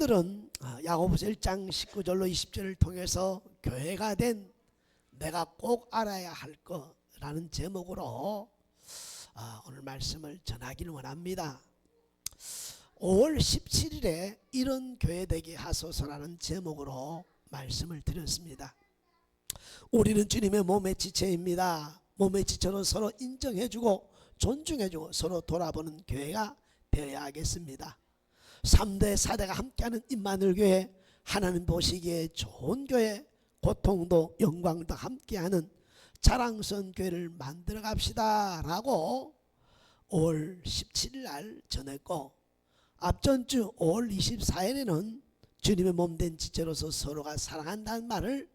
오늘은 아, 야고보서 1장 19절로 20절을 통해서 교회가 된 내가 꼭 알아야 할 거라는 제목으로 아, 오늘 말씀을 전하기를 원합니다. 5월 17일에 이런 교회 되게 하소서라는 제목으로 말씀을 드렸습니다. 우리는 주님의 몸의 지체입니다. 몸의 지체로 서로 인정해주고 존중해주고 서로 돌아보는 교회가 되어야 하겠습니다. 3대 4대가 함께하는 임마늘 교회 하나님 보시기에 좋은 교회 고통도 영광도 함께하는 자랑스러운 교회를 만들어 갑시다 라고 5월 17일 날 전했고 앞전 주 5월 24일에는 주님의 몸된 지체로서 서로가 사랑한다는 말을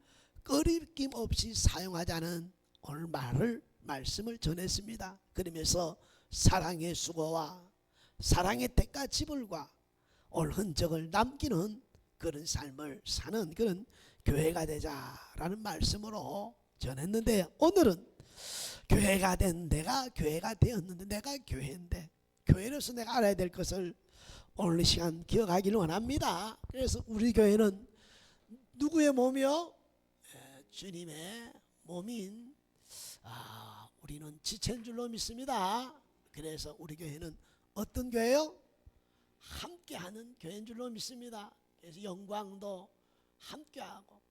꺼리낌 없이 사용하자는 오늘 말을 말씀을 전했습니다. 그러면서 사랑의 수고와 사랑의 대가 지불과 올 흔적을 남기는 그런 삶을 사는 그런 교회가 되자라는 말씀으로 전했는데 오늘은 교회가 된 내가 교회가 되었는데 내가 교회인데 교회로서 내가 알아야 될 것을 오늘 이 시간 기억하기를 원합니다. 그래서 우리 교회는 누구의 몸이요? 에, 주님의 몸인 아, 우리는 지체인 줄로 믿습니다. 그래서 우리 교회는 어떤 교회요? 함께하는 교회인 줄로 믿습니다. 그래서 영광도 함께하고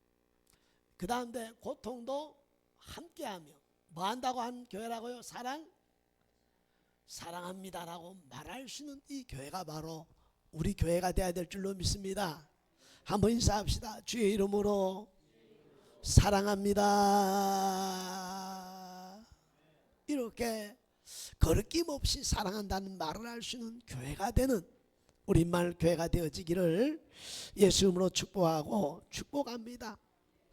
그 다음에 고통도 함께하며 뭐 한다고 한 교회라고요? 사랑? 사랑합니다라고 말할 수 있는 이 교회가 바로 우리 교회가 되어야 될 줄로 믿습니다. 한번 인사합시다. 주의 이름으로 사랑합니다. 이렇게 거리낌 없이 사랑한다는 말을 할 수 있는 교회가 되는 우리 말 교회가 되어지기를 예수 이름으로 축복하고 축복합니다.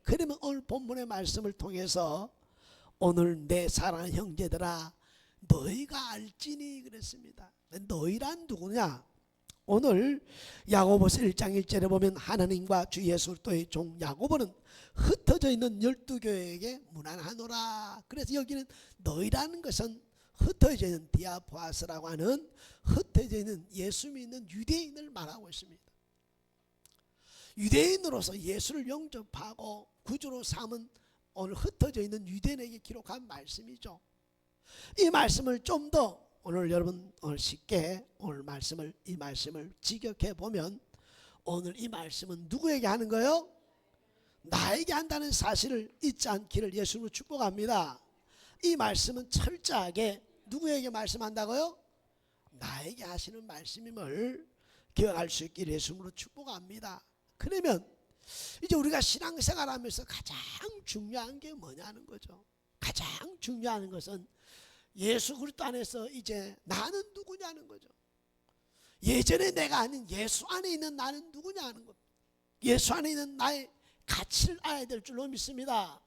그러면 오늘 본문의 말씀을 통해서 오늘 내 사랑하는 형제들아 너희가 알지니 그랬습니다. 너희란 누구냐? 오늘 야고보서 1장 1절에 보면 하나님과 주 예수 그리스도의 종 야고보는 흩어져 있는 열두 교회에게 문안하노라. 그래서 여기는 너희라는 것은 흩어져 있는 디아포아스라고 하는 흩어져 있는 예수 믿는 유대인을 말하고 있습니다. 유대인으로서 예수를 영접하고 구주로 삼은 오늘 흩어져 있는 유대인에게 기록한 말씀이죠. 이 말씀을 좀 더 오늘 여러분 오늘 쉽게 오늘 말씀을 이 말씀을 직역해 보면 오늘 이 말씀은 누구에게 하는 거요? 나에게 한다는 사실을 잊지 않기를 예수님으로 축복합니다. 이 말씀은 철저하게 누구에게 말씀한다고요? 나에게 하시는 말씀임을 기억할 수 있기를 예수님으로 축복합니다. 그러면 이제 우리가 신앙생활 하면서 가장 중요한 게 뭐냐는 거죠. 가장 중요한 것은 예수 그리스도 안에서 이제 나는 누구냐는 거죠. 예전에 내가 아닌 예수 안에 있는 나는 누구냐는 겁니다. 예수 안에 있는 나의 가치를 알아야 될 줄로 믿습니다.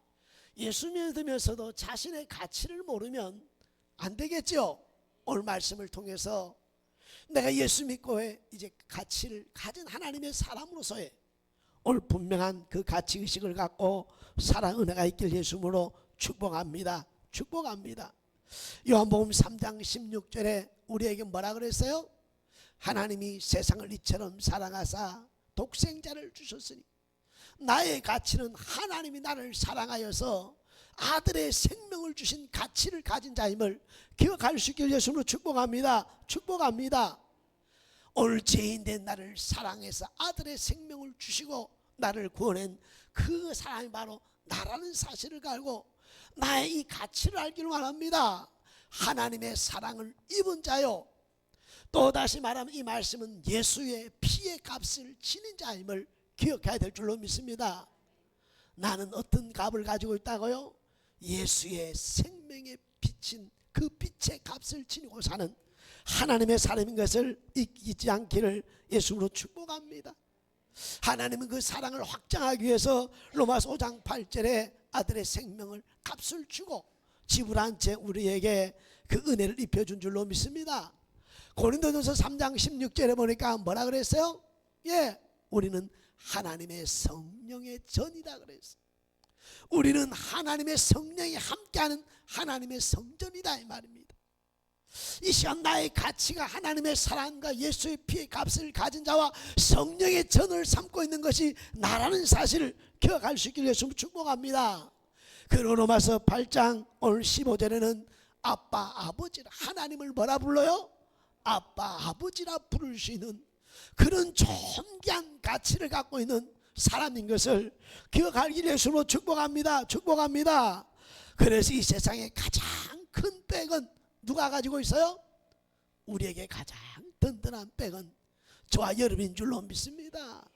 예수 믿으면서도 자신의 가치를 모르면 안 되겠죠. 오늘 말씀을 통해서 내가 예수 믿고 이제 가치를 가진 하나님의 사람으로서의 오늘 분명한 그 가치 의식을 갖고 사랑 은혜가 있길 예수님으로 축복합니다. 축복합니다. 요한복음 3장 16절에 우리에게 뭐라 그랬어요? 하나님이 세상을 이처럼 사랑하사 독생자를 주셨으니 나의 가치는 하나님이 나를 사랑하여서 아들의 생명을 주신 가치를 가진 자임을 기억할 수 있길 예수님으로 축복합니다. 축복합니다. 오늘 죄인 된 나를 사랑해서 아들의 생명을 주시고 나를 구원한 그 사람이 바로 나라는 사실을 알고 나의 이 가치를 알기를 원합니다. 하나님의 사랑을 입은 자요. 또 다시 말하면 이 말씀은 예수의 피의 값을 지닌 자임을 기억해야 될 줄로 믿습니다. 나는 어떤 값을 가지고 있다고요? 예수의 생명에 비친 그 빛의 값을 지니고 사는 하나님의 사람인 것을 잊지 않기를 예수로 축복합니다. 하나님은 그 사랑을 확장하기 위해서 로마서 5장 8절에 아들의 생명을 값을 주고 지불한 채 우리에게 그 은혜를 입혀준 줄로 믿습니다. 고린도전서 3장 16절에 보니까 뭐라 그랬어요? 예, 우리는 하나님의 성령의 전이다 그랬어요. 우리는 하나님의 성령이 함께하는 하나님의 성전이다 이 말입니다. 이 시간 나의 가치가 하나님의 사랑과 예수의 피의 값을 가진 자와 성령의 전을 삼고 있는 것이 나라는 사실을 기억할 수 있기를 예수 축복합니다. 그 로마서 8장 오늘 15절에는 아빠 아버지라 하나님을 뭐라 불러요? 아빠 아버지라 부를 수 있는 그런 존귀한 가치를 갖고 있는 사람인 것을 기억하길 예수로 축복합니다. 축복합니다. 그래서 이 세상에 가장 큰 백은 누가 가지고 있어요? 우리에게 가장 든든한 백은 저와 여러분인 줄로 믿습니다.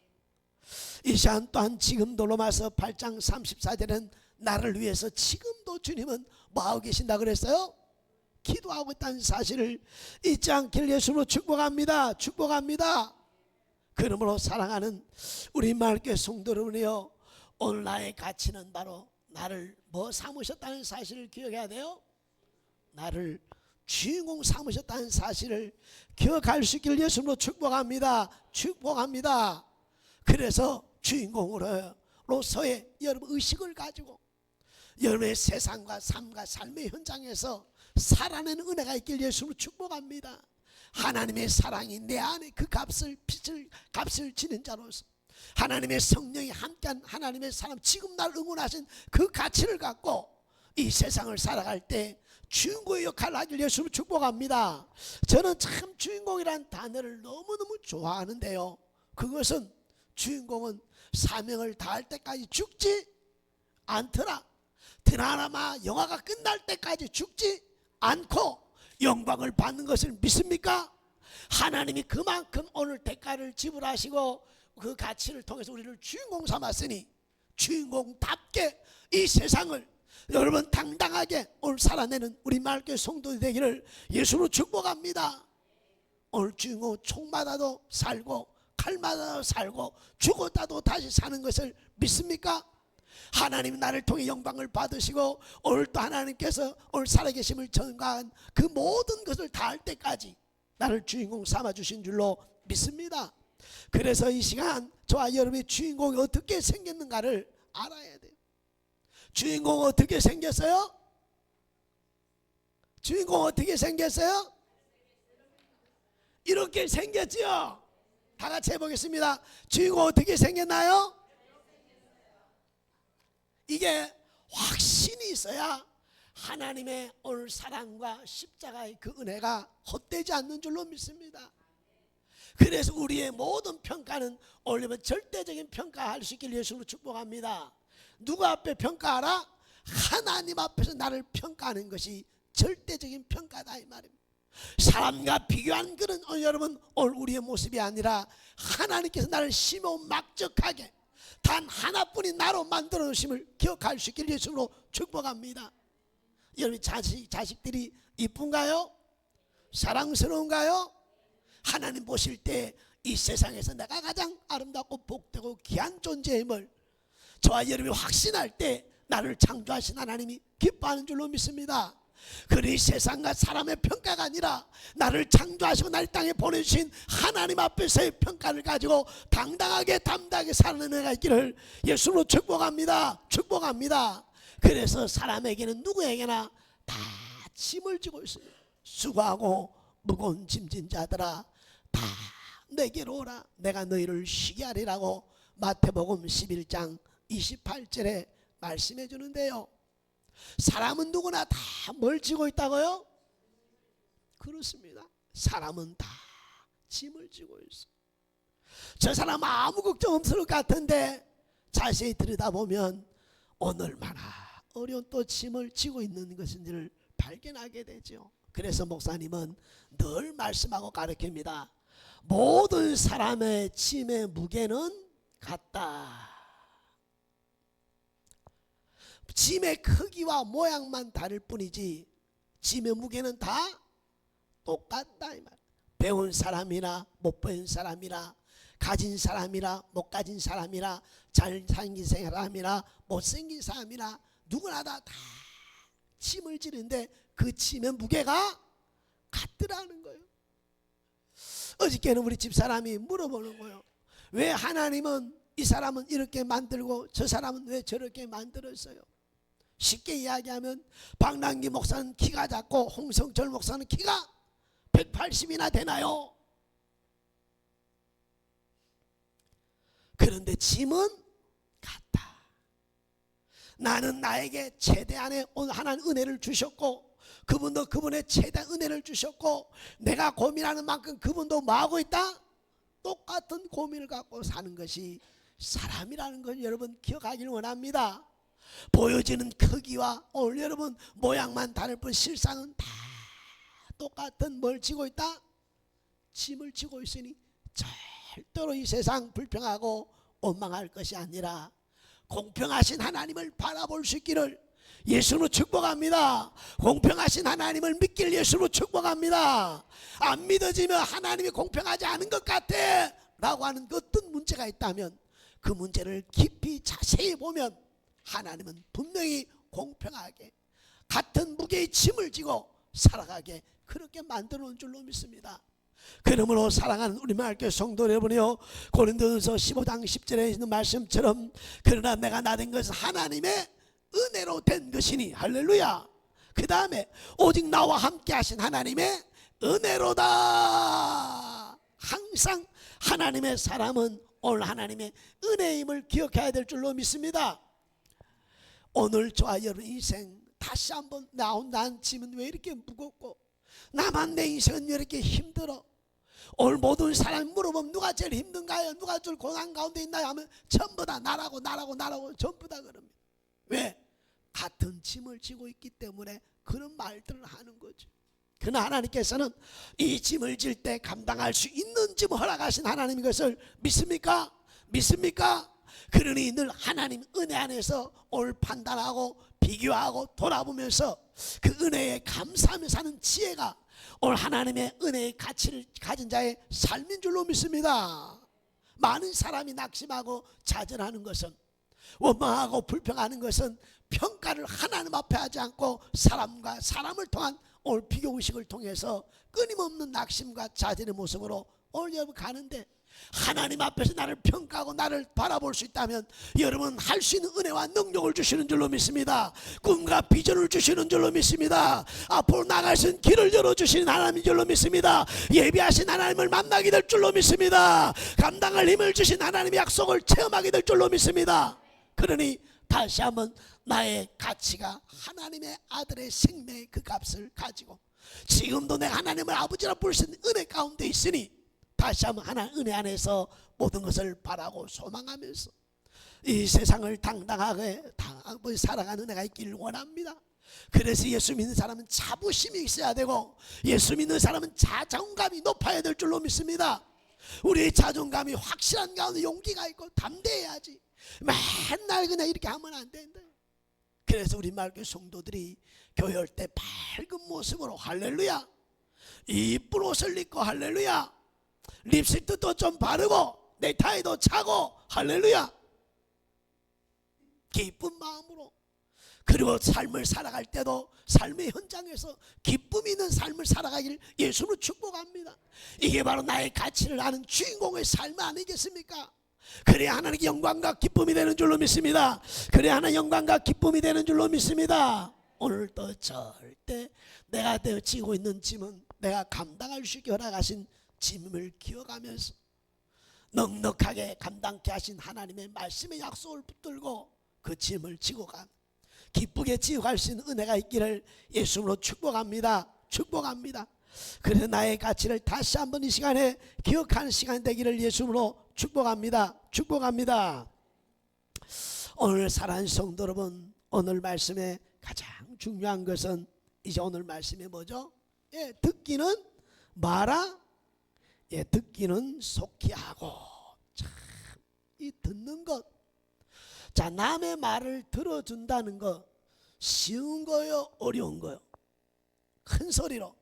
이 시간 또한 지금도 로마서 8장 34절은 나를 위해서 지금도 주님은 뭐하고 계신다 그랬어요? 기도하고 있다는 사실을 잊지 않길 예수로 축복합니다. 축복합니다. 그러므로 사랑하는 우리 말께 성도 여러분이요 오늘 나의 가치는 바로 나를 뭐 삼으셨다는 사실을 기억해야 돼요. 나를 주인공 삼으셨다는 사실을 기억할 수 있기를 예수로 축복합니다. 축복합니다. 그래서 주인공으로서의 여러분 의식을 가지고 여러분의 세상과 삶과 삶의 현장에서 살아내는 은혜가 있길 예수로 축복합니다. 하나님의 사랑이 내 안에 그 값을 빛을 값을 지는 자로서 하나님의 성령이 함께한 하나님의 사람 지금 날 응원하신 그 가치를 갖고 이 세상을 살아갈 때 주인공의 역할을 하길 예수로 축복합니다. 저는 참 주인공이란 단어를 너무너무 좋아하는데요. 그것은 주인공은 사명을 다할 때까지 죽지 않더라. 드라마 영화가 끝날 때까지 죽지 않고 영광을 받는 것을 믿습니까? 하나님이 그만큼 오늘 대가를 지불하시고 그 가치를 통해서 우리를 주인공 삼았으니 주인공답게 이 세상을 여러분 당당하게 오늘 살아내는 우리 말교 성도들 되기를 예수로 축복합니다. 오늘 주인공 총마다도 살고 칼마다도 살고 죽었다도 다시 사는 것을 믿습니까? 하나님 나를 통해 영광을 받으시고 오늘 또 하나님께서 오늘 살아계심을 전가한 그 모든 것을 다 할 때까지 나를 주인공 삼아 주신 줄로 믿습니다. 그래서 이 시간 저와 여러분의 주인공이 어떻게 생겼는가를 알아야 돼요. 주인공 어떻게 생겼어요? 주인공 어떻게 생겼어요? 이렇게 생겼지요. 다 같이 해보겠습니다. 주인공 어떻게 생겼나요? 이게 확신이 있어야 하나님의 오늘 사랑과 십자가의 그 은혜가 헛되지 않는 줄로 믿습니다. 그래서 우리의 모든 평가는 올리면 절대적인 평가할 수 있길 예수로 축복합니다. 누구 앞에 평가하라? 하나님 앞에서 나를 평가하는 것이 절대적인 평가다 이 말입니다. 사람과 비교한 그런 어, 여러분 오늘 우리의 모습이 아니라 하나님께서 나를 심어 막적하게 단 하나뿐인 나로 만들어 놓으심을 기억할 수 있길 예수로 축복합니다. 여러분 자식 자식들이 이쁜가요? 사랑스러운가요? 하나님 보실 때 이 세상에서 내가 가장 아름답고 복되고 귀한 존재임을 저와 여러분이 확신할 때 나를 창조하신 하나님이 기뻐하는 줄로 믿습니다. 그리 세상과 사람의 평가가 아니라 나를 창조하시고 날 땅에 보내주신 하나님 앞에서의 평가를 가지고 당당하게 담당하게 사는 애가 있기를 예수로 축복합니다. 축복합니다. 그래서 사람에게는 누구에게나 다 짐을 지고 있습니다. 수고하고 무거운 짐진 자들아 다 내게로 오라 내가 너희를 쉬게 하리라고 마태복음 11장 28절에 말씀해 주는데요. 사람은 누구나 다 뭘 지고 있다고요? 그렇습니다. 사람은 다 짐을 지고 있어. 저 사람 아무 걱정 없을 것 같은데 자세히 들여다보면 오늘마나 어려운 또 짐을 지고 있는 것인지를 발견하게 되죠. 그래서 목사님은 늘 말씀하고 가르칩니다. 모든 사람의 짐의 무게는 같다. 짐의 크기와 모양만 다를 뿐이지 짐의 무게는 다 똑같다 이 말. 배운 사람이나 못 배운 사람이나 가진 사람이나 못 가진 사람이나 잘생긴 사람이나 못생긴 사람이나 누구나 다, 다 짐을 지는데 그 짐의 무게가 같더라는 거예요. 어저께는 우리 집사람이 물어보는 거예요. 왜 하나님은 이 사람은 이렇게 만들고 저 사람은 왜 저렇게 만들었어요? 쉽게 이야기하면 박남기 목사는 키가 작고 홍성철 목사는 키가 180이나 되나요? 그런데 짐은 같다. 나는 나에게 최대한의 하나님 은혜를 주셨고 그분도 그분의 최대한 은혜를 주셨고 내가 고민하는 만큼 그분도 뭐 하고 있다? 똑같은 고민을 갖고 사는 것이 사람이라는 걸 여러분 기억하기를 원합니다. 보여지는 크기와 오늘 여러분 모양만 다를 뿐 실상은 다 똑같은 뭘 지고 있다? 짐을 지고 있으니 절대로 이 세상 불평하고 원망할 것이 아니라 공평하신 하나님을 바라볼 수 있기를 예수로 축복합니다. 공평하신 하나님을 믿길 예수로 축복합니다. 안 믿어지면 하나님이 공평하지 않은 것 같아 라고 하는 어떤 문제가 있다면 그 문제를 깊이 자세히 보면 하나님은 분명히 공평하게 같은 무게의 짐을 지고 살아가게 그렇게 만들어 놓은 줄로 믿습니다. 그러므로 사랑하는 우리 말교 성도 여러분이요 고린도전서 15장 10절에 있는 말씀처럼 그러나 내가 나된 것은 하나님의 은혜로 된 것이니 할렐루야. 그 다음에 오직 나와 함께 하신 하나님의 은혜로다. 항상 하나님의 사람은 오늘 하나님의 은혜임을 기억해야 될 줄로 믿습니다 오늘 저와 여러분 인생 다시 한번 나온 난 짐은 왜 이렇게 무겁고 나만 내 인생은 왜 이렇게 힘들어 오늘 모든 사람이 물어보면 누가 제일 힘든가요? 누가 제일 고난 가운데 있나요? 하면 전부 다 나라고 나라고 나라고 전부 다 그럽니다. 왜? 같은 짐을 지고 있기 때문에 그런 말들을 하는 거죠. 그러나 하나님께서는 이 짐을 질 때 감당할 수 있는 짐을 허락하신 하나님 것을 믿습니까? 믿습니까? 그러니 늘 하나님 은혜 안에서 오늘 판단하고 비교하고 돌아보면서 그 은혜에 감사하며 사는 지혜가 오늘 하나님의 은혜의 가치를 가진 자의 삶인 줄로 믿습니다. 많은 사람이 낙심하고 좌절하는 것은 원망하고 불평하는 것은 평가를 하나님 앞에 하지 않고 사람과 사람을 통한 오늘 비교 의식을 통해서 끊임없는 낙심과 좌절의 모습으로 여러분 가는데 하나님 앞에서 나를 평가하고 나를 바라볼 수 있다면 여러분 할 수 있는 은혜와 능력을 주시는 줄로 믿습니다. 꿈과 비전을 주시는 줄로 믿습니다. 앞으로 나갈 수 있는 길을 열어주시는 하나님인 줄로 믿습니다. 예비하신 하나님을 만나게 될 줄로 믿습니다. 감당할 힘을 주신 하나님의 약속을 체험하게 될 줄로 믿습니다. 그러니 다시 한번 나의 가치가 하나님의 아들의 생명의 그 값을 가지고 지금도 내가 하나님을 아버지라 있는 은혜 가운데 있으니 다시 한번 하나님 은혜 안에서 모든 것을 바라고 소망하면서 이 세상을 당당하게 당하고 살아가는 은혜가 있기를 원합니다. 그래서 예수 믿는 사람은 자부심이 있어야 되고 예수 믿는 사람은 자존감이 높아야 될 줄로 믿습니다. 우리의 자존감이 확실한 가운데 용기가 있고 담대해야지. 맨날 그냥 이렇게 하면 안 된다. 그래서 우리 말교 성도들이 교회 올 때 밝은 모습으로 할렐루야 이쁜 옷을 입고 할렐루야 립스틱도 좀 바르고 넥타이도 차고 할렐루야. 기쁜 마음으로. 그리고 삶을 살아갈 때도 삶의 현장에서 기쁨 있는 삶을 살아가길 예수로 축복합니다. 이게 바로 나의 가치를 아는 주인공의 삶 아니겠습니까? 그래야 하나님께 영광과 기쁨이 되는 줄로 믿습니다. 그래야 하나님 영광과 기쁨이 되는 줄로 믿습니다. 오늘도 절대 내가 지고 있는 짐은 내가 감당할 수 있게 허락하신 짐을 기억하면서 넉넉하게 감당케 하신 하나님의 말씀의 약속을 붙들고 그 짐을 지고 가 기쁘게 지고 갈 수 있는 은혜가 있기를 예수로 축복합니다. 축복합니다. 그래서 나의 가치를 다시 한번 이 시간에 기억하는 시간 되기를 예수로 축복합니다. 축복합니다. 오늘 사랑하는 성도 여러분, 오늘 말씀에 가장 중요한 것은 이제 오늘 말씀이 뭐죠? 예, 듣기는 말아 예, 듣기는 속히 하고 참 이 듣는 것. 자, 남의 말을 들어준다는 거 쉬운 거요, 어려운 거요? 큰 소리로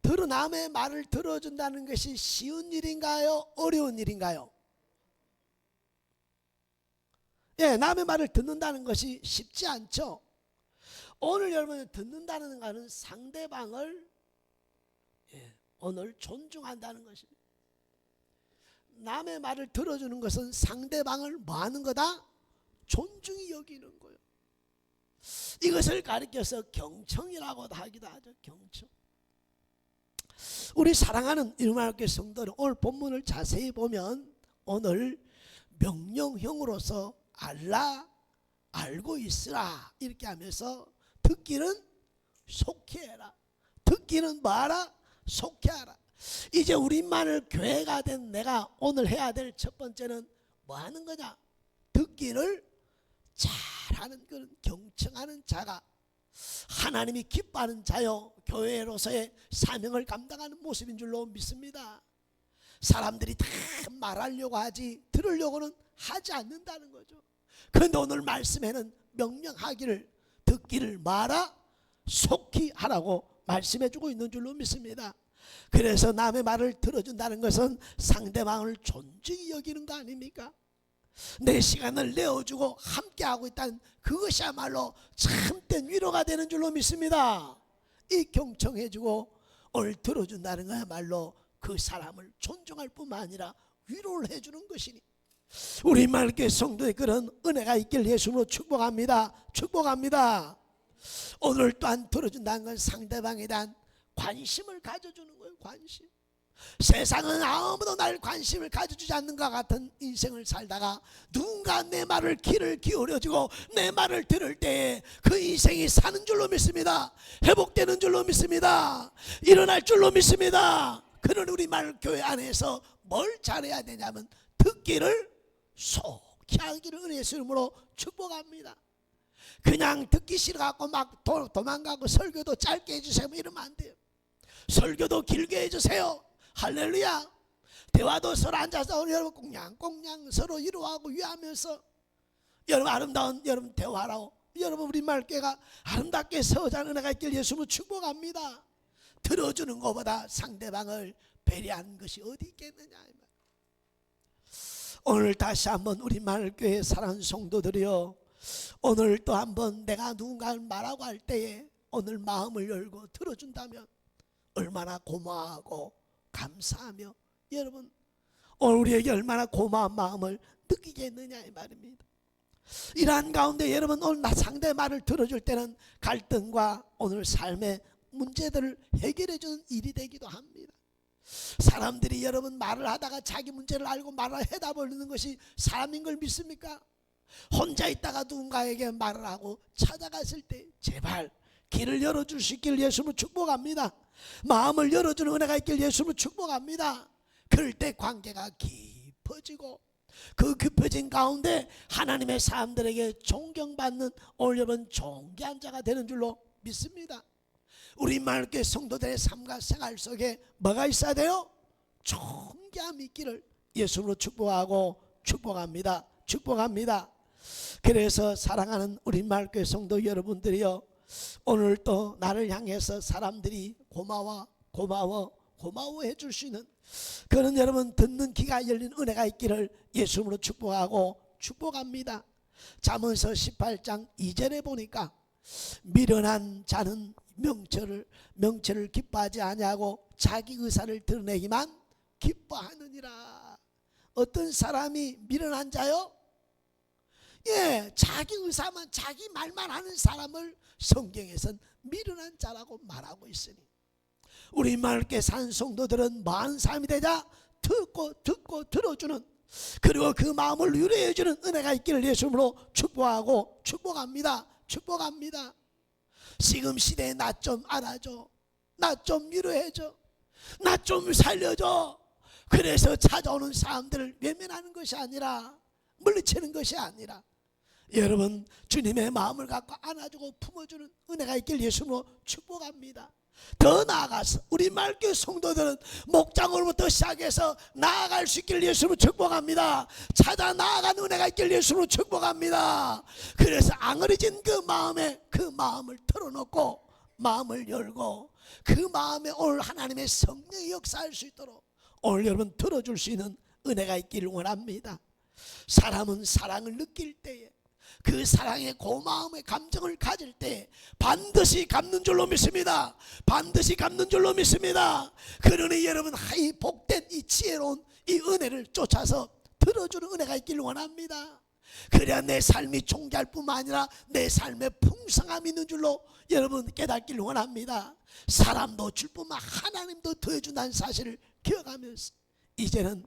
들어 남의 말을 들어준다는 것이 쉬운 일인가요, 어려운 일인가요? 예, 남의 말을 듣는다는 것이 쉽지 않죠. 오늘 여러분 듣는다는 것은 상대방을 예, 오늘 존중한다는 것입니다. 남의 말을 들어주는 것은 상대방을 뭐 하는 거다? 존중히 여기는 거예요. 이것을 가리켜서 경청이라고도 하기도 하죠. 경청. 우리 사랑하는 이름하게 성도는 오늘 본문을 자세히 보면 오늘 명령형으로서 알라 알고 있으라 이렇게 하면서 듣기는 속히 해라 듣기는 뭐하라 속히 하라 이제 우리만을 교회가 된 내가 오늘 해야 될 첫 번째는 뭐 하는 거냐 듣기를 잘하는 그런 경청하는 자가 하나님이 기뻐하는 자요 교회로서의 사명을 감당하는 모습인 줄로 믿습니다. 사람들이 다 말하려고 하지 들으려고는 하지 않는다는 거죠. 그런데 오늘 말씀에는 명령하기를 듣기를 말아 속히 하라고 말씀해 주고 있는 줄로 믿습니다. 그래서 남의 말을 들어준다는 것은 상대방을 존중히 여기는 거 아닙니까? 내 시간을 내어주고 함께하고 있다는 그것이야말로 참된 위로가 되는 줄로 믿습니다. 이 경청해주고 오늘 들어준다는 거야말로 그 사람을 존중할 뿐만 아니라 위로를 해주는 것이니 우리 말께 성도의 그런 은혜가 있길 예수로 축복합니다. 축복합니다. 오늘 또한 들어준다는 건 상대방에 대한 관심을 가져주는 거예요. 관심. 세상은 아무도 날 관심을 가져주지 않는 것 같은 인생을 살다가 누군가 내 말을 귀를 기울여주고 내 말을 들을 때에 그 인생이 사는 줄로 믿습니다. 회복되는 줄로 믿습니다. 일어날 줄로 믿습니다. 그런 우리 말 교회 안에서 뭘 잘해야 되냐면 듣기를 속히 하기를 은혜 예수님으로 축복합니다. 그냥 듣기 싫어갖고 막 도, 도망가고 설교도 짧게 해주세요. 뭐 이러면 안 돼요. 설교도 길게 해주세요. 할렐루야. 대화도 서로 앉아서 여러분 꽁냥꽁냥 서로 위로하고 위하면서 여러분 아름다운 여러분 대화로 여러분 우리 말께가 아름답게 서자는 은혜가 있길 예수님 축복합니다. 들어주는 것보다 상대방을 배려하는 것이 어디 있겠느냐. 오늘 다시 한번 우리 말교회 사랑하는 성도들이여 오늘 또 한번 내가 누군가를 말하고 할 때에 오늘 마음을 열고 들어준다면 얼마나 고마워하고 감사하며 여러분 오늘 우리에게 얼마나 고마운 마음을 느끼겠느냐 이 말입니다. 이러한 가운데 여러분 오늘 나 상대 말을 들어줄 때는 갈등과 오늘 삶의 문제들을 해결해 주는 일이 되기도 합니다. 사람들이 여러분 말을 하다가 자기 문제를 알고 말을 해답을 는 것이 사람인 걸 믿습니까? 혼자 있다가 누군가에게 말을 하고 찾아갔을 때 제발 길을 열어줄 수 있기를 예수님을 축복합니다. 마음을 열어주는 은혜가 있길 예수님을 축복합니다. 그럴 때 관계가 깊어지고 그 깊어진 가운데 하나님의 사람들에게 존경받는 오늘 여러분 존귀한 자가 되는 줄로 믿습니다. 우리 말께 성도들의 삶과 생활 속에 뭐가 있어야 돼요? 존귀함이 있기를 예수로 축복하고 축복합니다. 축복합니다. 그래서 사랑하는 우리 말께 성도 여러분들이요. 오늘 또 나를 향해서 사람들이 고마워 고마워 고마워해 줄 수 있는 그런 여러분 듣는 귀가 열린 은혜가 있기를 예수님으로 축복하고 축복합니다. 잠언서 18장 2절에 보니까 미련한 자는 명철을 명철을 기뻐하지 아니하고 자기 의사를 드러내기만 기뻐하느니라. 어떤 사람이 미련한 자요? 예, 자기 의사만 자기 말만 하는 사람을 성경에선 미련한 자라고 말하고 있으니 우리 말께 산 성도들은 많은 사람이 되자 듣고 듣고 들어주는 그리고 그 마음을 위로해 주는 은혜가 있기를 예수님으로 축복하고 축복합니다. 축복합니다. 지금 시대에 나 좀 알아줘. 나 좀 위로해줘. 나 좀 살려줘. 그래서 찾아오는 사람들을 외면하는 것이 아니라 물리치는 것이 아니라 여러분 주님의 마음을 갖고 안아주고 품어주는 은혜가 있길 예수로 축복합니다. 더 나아가서 우리 말교 성도들은 목장으로부터 시작해서 나아갈 수 있길 예수로 축복합니다. 찾아 나아가는 은혜가 있길 예수로 축복합니다. 그래서 앙어리진 그 마음에 그 마음을 털어놓고 마음을 열고 그 마음에 오늘 하나님의 성령이 역사할 수 있도록 오늘 여러분 들어줄 수 있는 은혜가 있기를 원합니다. 사람은 사랑을 느낄 때에 그 사랑의 고마움의 감정을 가질 때 반드시 갚는 줄로 믿습니다. 반드시 갚는 줄로 믿습니다. 그러니 여러분 이 복된 이 지혜로운 이 은혜를 쫓아서 들어주는 은혜가 있기를 원합니다. 그래야 내 삶이 종잘 뿐만 아니라 내 삶에 풍성함이 있는 줄로 여러분 깨닫기를 원합니다. 사람도 줄 뿐만 하나님도 더해준다는 사실을 기억하면서 이제는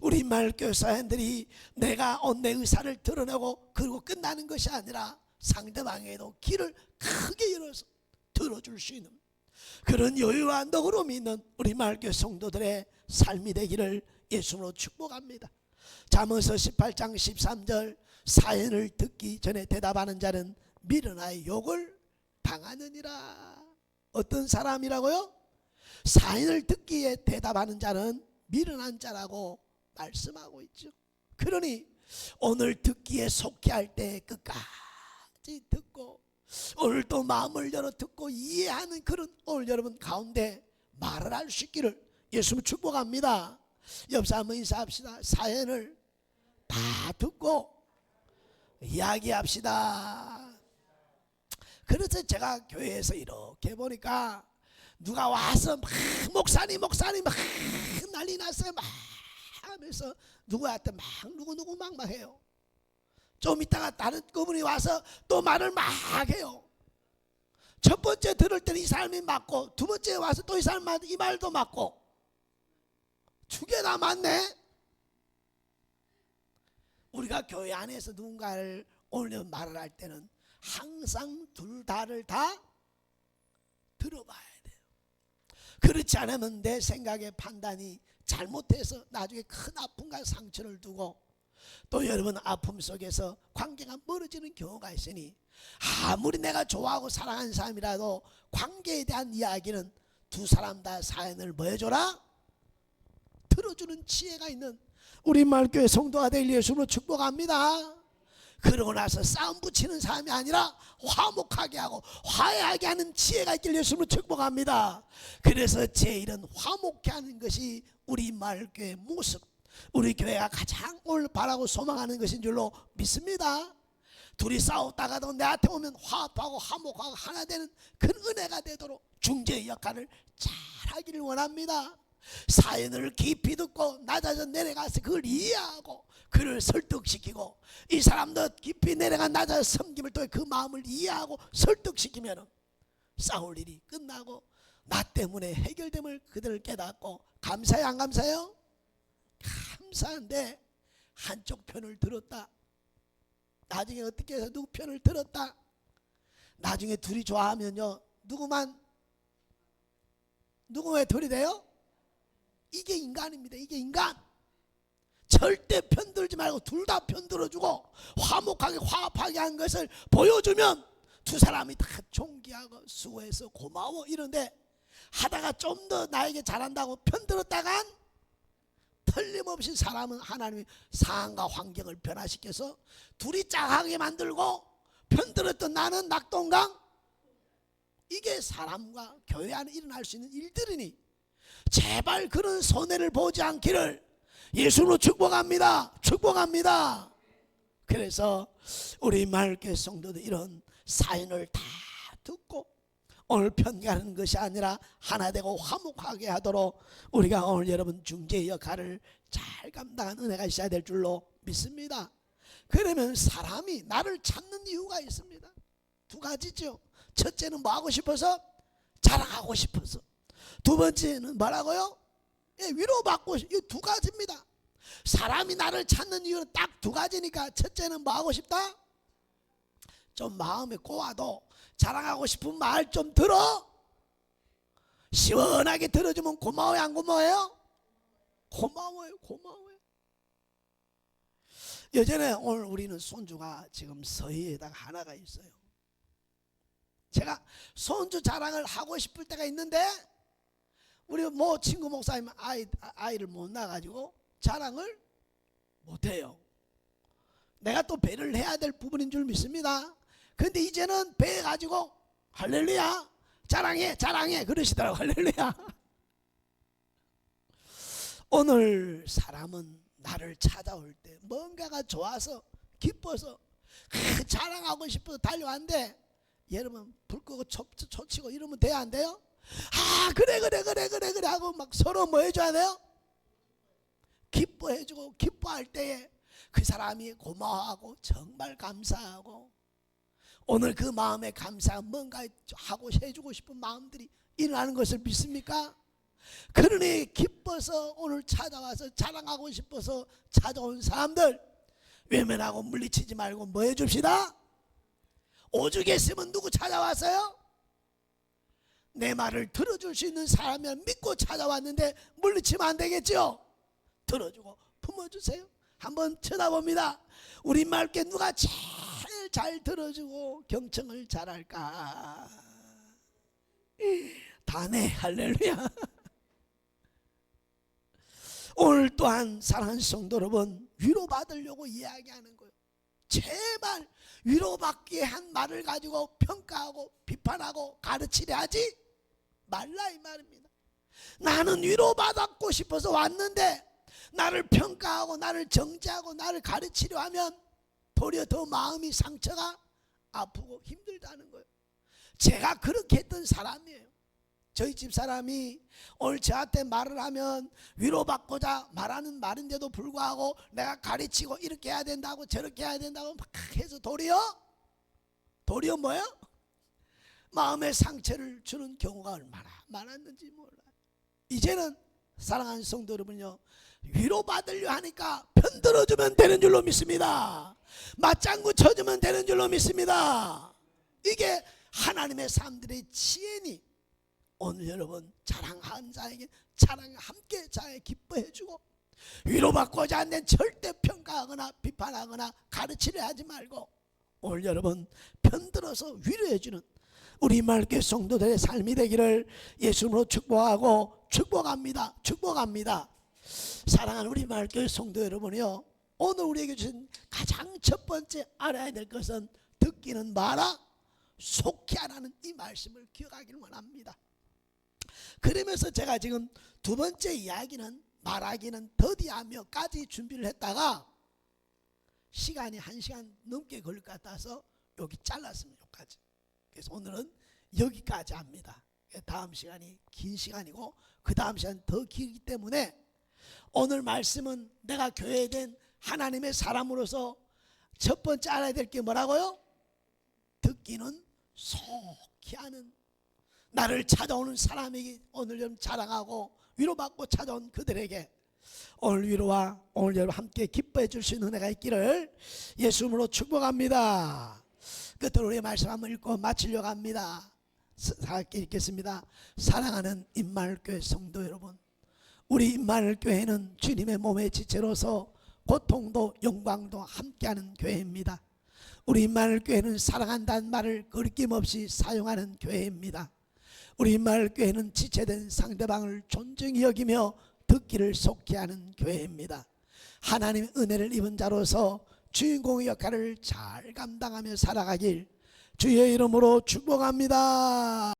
우리 말 교 사연들이 내가 온내 의사를 드러내고 그리고 끝나는 것이 아니라 상대방에도 길을 크게 열어서 들어줄 수 있는 그런 여유와 너그러움이 있는 우리 말교 성도들의 삶이 되기를 예수로 축복합니다. 잠언서 18장 13절 사연을 듣기 전에 대답하는 자는 미련하여 욕을 당하느니라. 어떤 사람이라고요? 사연을 듣기에 대답하는 자는 미련한 자라고 말씀하고 있죠. 그러니 오늘 듣기에 속히 할때 끝까지 듣고 오늘 또 마음을 열어 듣고 이해하는 그런 오늘 여러분 가운데 말을 할 수 있기를 예수님 축복합니다. 옆 사람 인사합시다. 사연을 다 듣고 이야기합시다. 그래서 제가 교회에서 이렇게 보니까 누가 와서 막 목사님 목사님 막 난리 났어요 막 하면서 누구한테 막 누구 누구 막 막 해요. 좀 있다가 다른 그분이 와서 또 말을 막 해요. 첫 번째 들을 때는 이 사람이 맞고 두 번째 와서 또 이 사람 이 말도 맞고 두 개 다 맞네. 우리가 교회 안에서 누군가를 오늘 말을 할 때는 항상 둘 다를 다 들어봐야 돼요. 그렇지 않으면 내 생각의 판단이 잘못해서 나중에 큰 아픔과 상처를 두고 또 여러분 아픔 속에서 관계가 멀어지는 경우가 있으니 아무리 내가 좋아하고 사랑하는 사람이라도 관계에 대한 이야기는 두 사람 다 사연을 뭐 해줘라? 들어주는 지혜가 있는 우리 말교회 성도가 될 예수로 축복합니다. 그러고 나서 싸움 붙이는 사람이 아니라 화목하게 하고 화해하게 하는 지혜가 있길 예수로 축복합니다. 그래서 제 일은 화목케 하는 것이 우리 말교회 모습, 우리 교회가 가장 올 바라고 소망하는 것인 줄로 믿습니다. 둘이 싸웠다가도 내한테 오면 화합하고 화목하고 하나 되는 그 은혜가 되도록 중재의 역할을 잘 하기를 원합니다. 사연을 깊이 듣고 낮아져 내려가서 그걸 이해하고 그를 설득시키고 이 사람도 깊이 내려가 낮아서 섬김을 통해 그 마음을 이해하고 설득시키면 싸울 일이 끝나고 나 때문에 해결됨을 그들을 깨닫고 감사해 안 감사해요? 감사한데 한쪽 편을 들었다. 나중에 어떻게 해서 누구 편을 들었다. 나중에 둘이 좋아하면요 누구만 누구 왜 둘이 돼요? 이게 인간입니다. 이게 인간. 절대 편들지 말고 둘 다 편들어주고 화목하게 화합하게 한 것을 보여주면 두 사람이 다 존귀하고 수고해서 고마워 이런데 하다가 좀 더 나에게 잘한다고 편들었다간 틀림없이 사람은 하나님이 상황과 환경을 변화시켜서 둘이 짝하게 만들고 편들었던 나는 낙동강? 이게 사람과 교회 안에 일어날 수 있는 일들이니 제발 그런 손해를 보지 않기를 예수로 축복합니다. 축복합니다. 그래서 우리 말교 성도들 이런 사연을 다 듣고 오늘 편가는 것이 아니라 하나 되고 화목하게 하도록 우리가 오늘 여러분 중재의 역할을 잘 감당하는 은혜가 있어야 될 줄로 믿습니다. 그러면 사람이 나를 찾는 이유가 있습니다. 두 가지죠. 첫째는 뭐 하고 싶어서 자랑하고 싶어서. 두 번째는 뭐라고요? 예, 위로받고 이 두 가지입니다. 사람이 나를 찾는 이유는 딱 두 가지니까 첫째는 뭐 하고 싶다? 좀 마음에 꼬아도 자랑하고 싶은 말 좀 들어. 시원하게 들어주면 고마워요, 안 고마워요? 고마워요, 고마워요. 예전에 오늘 우리는 손주가 지금 서해에다가 하나가 있어요. 제가 손주 자랑을 하고 싶을 때가 있는데 우리 뭐 친구 목사님 아이 아이를 못 낳아가지고 자랑을 못해요. 내가 또 배를 해야 될 부분인 줄 믿습니다. 근데 이제는 배 가지고 할렐루야 자랑해 자랑해 그러시더라고 할렐루야. 오늘 사람은 나를 찾아올 때 뭔가가 좋아서 기뻐서 그 자랑하고 싶어서 달려왔는데 여러분 불 끄고 초, 초 치고 이러면 돼야 안 돼요? 아 그래 그래 그래 그래 그래 하고 막 서로 뭐 해줘야 돼요? 기뻐해주고 기뻐할 때에 그 사람이 고마워하고 정말 감사하고 오늘 그 마음에 감사가 뭔가 하고 해주고 싶은 마음들이 일어나는 것을 믿습니까? 그러니 기뻐서 오늘 찾아와서 자랑하고 싶어서 찾아온 사람들 외면하고 물리치지 말고 뭐 해줍시다? 오죽 했으면 누구 찾아왔어요? 내 말을 들어줄 수 있는 사람이면 믿고 찾아왔는데 물리치면 안 되겠죠? 들어주고 품어주세요. 한번 쳐다봅니다. 우리 말께 누가 제일 잘 들어주고 경청을 잘할까? 다네 할렐루야. 오늘 또한 사랑하는 성도 여러분 위로받으려고 이야기하는 거예요. 제발 위로받기에 한 말을 가지고 평가하고 비판하고 가르치려 하지 말라 이 말입니다. 나는 위로받았고 싶어서 왔는데 나를 평가하고 나를 정죄하고 나를 가르치려 하면 도리어 더 마음이 상처가 아프고 힘들다는 거예요. 제가 그렇게 했던 사람이에요. 저희 집 사람이 오늘 저한테 말을 하면 위로받고자 말하는 말인데도 불구하고 내가 가르치고 이렇게 해야 된다고 저렇게 해야 된다고 막 해서 도리어 도리어 뭐요? 마음의 상처를 주는 경우가 얼마나 많았는지 몰라요. 이제는 사랑하는 성도 여러분요 위로받으려 하니까 편들어주면 되는 줄로 믿습니다. 맞장구 쳐주면 되는 줄로 믿습니다. 이게 하나님의 사람들의 지혜니 오늘 여러분 자랑한 자에게 자랑 함께 자에 기뻐해주고 위로받고자 하는 절대 평가하거나 비판하거나 가르치려 하지 말고 오늘 여러분 편들어서 위로해주는 우리 말교 성도들의 삶이 되기를 예수님으로 축복하고 축복합니다. 축복합니다. 사랑하는 우리 말교 성도 여러분이요. 오늘 우리에게 주신 가장 첫 번째 알아야 될 것은 듣기는 마라 속히 하라는 이 말씀을 기억하기를 원합니다. 그러면서 제가 지금 두 번째 이야기는 말하기는 더디하며까지 준비를 했다가 시간이 한 시간 넘게 걸릴 것 같아서 여기 잘랐습니다. 여기까지. 그래서 오늘은 여기까지 합니다. 다음 시간이 긴 시간이고 그 다음 시간 더 길기 때문에 오늘 말씀은 내가 교회에 된 하나님의 사람으로서 첫 번째 알아야 될 게 뭐라고요? 듣기는 속히 하는 나를 찾아오는 사람에게 오늘 좀 자랑하고 위로받고 찾아온 그들에게 오늘 위로와 오늘 여러분 함께 기뻐해 줄 수 있는 은혜가 있기를 예수님으로 축복합니다. 끝으로 우리 말씀 한번 읽고 마치려고 합니다. 함께 읽겠습니다. 사랑하는 임마을교회 성도 여러분 우리 임마을교회는 주님의 몸의 지체로서 고통도 영광도 함께하는 교회입니다. 우리 임마을교회는 사랑한다는 말을 거리낌없이 사용하는 교회입니다. 우리 임마을교회는 지체된 상대방을 존중히 여기며 듣기를 속히 하는 교회입니다. 하나님 은혜를 입은 자로서 주인공의 역할을 잘 감당하며 살아가길 주의 이름으로 축복합니다.